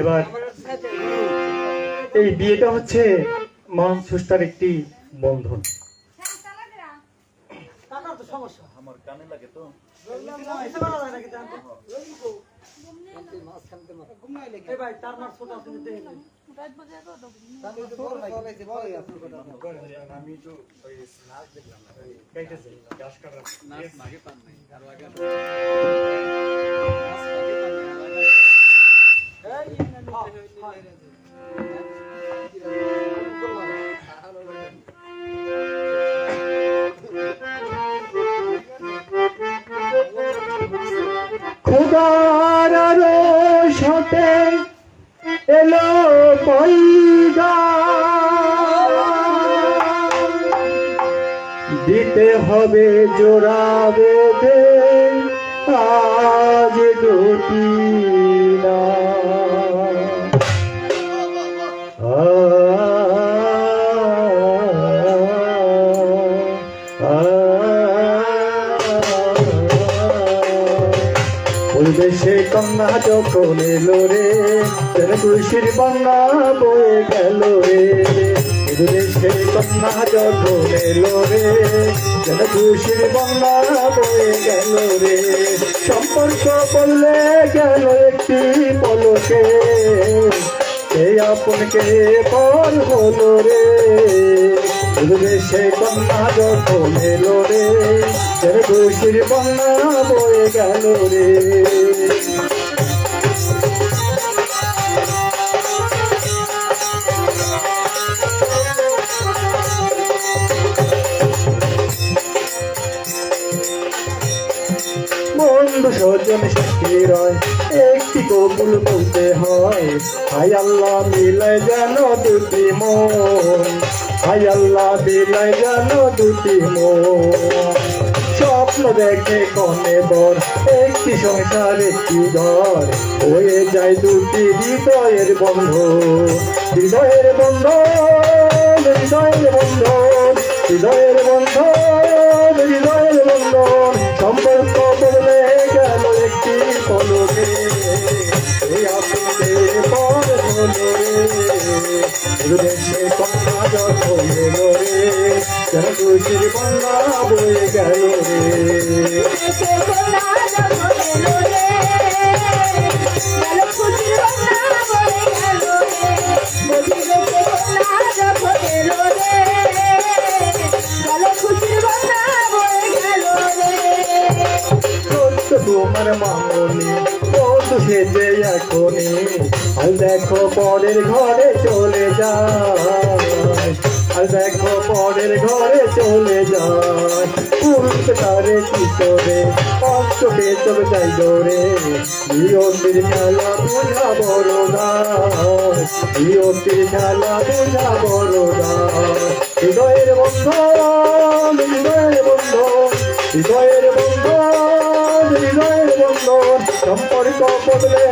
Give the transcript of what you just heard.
এবার এই বিয়েটা হচ্ছে মন সুস্থার একটি বন্ধন। টাকার তো সমস্যা আমার কানে লাগে তো। এই ভাই তার মার ছোট আছে কিন্তু দেখে নেই। খোদার সাথে এলো পয়গা দিতে হবে জোড়া বেঁধে আজ দুটি পরিবেশে কন্যা যখন এলো রে, যেন খুশির বন্যা বয়ে গেল রে। পরিবেশে কন্যা যখন এলো রে, যেন খুশির বন্যা বয়ে গেল রে। সম্পর্ক বললে গেল একটি পলকে সেই আপনকে পর হলো রে। সে কন্যা যখন এলো রে যেন খুশির বন্যা বয়ে গেল রে। বন্ধু সজন শক্তির একটি কবুল বলতে হয় হাই আল্লাহ মিলে যেন দুটি মন হাই আল্লাহ মিলে যেন দুটি মন। স্বপ্ন দেখে কনে বর, একটি সংসার, একটি ঘর, হয়ে যায় দুটি হৃদয়ের বন্ধ হৃদয়ের বন্ধ হৃদয়ের বন্ধ হৃদয়ের বন্ধ হৃদয়ের বন্ধ সম্পর্ক দেশে কন্যা যখন এলো রে যেন খুশির বন্যা বয়ে গেল রে সত্য তোমার মামনি কত সেজে এখনই আর দেখো পরের ঘরে চলে যায়। আর দেখো পরের ঘরে চলে যায়। উল্টে তারে কি করে? কষ্ট বেচব যাই দৌড়ে বিয়তির খেলা বুঝা বড় গাছ বিয়তির খেলা বুঝা বড় গাছ হৃদয়ের বন্ধন হৃদয়ের বন্ধন, হৃদয়ের সম্পর্ক বদলে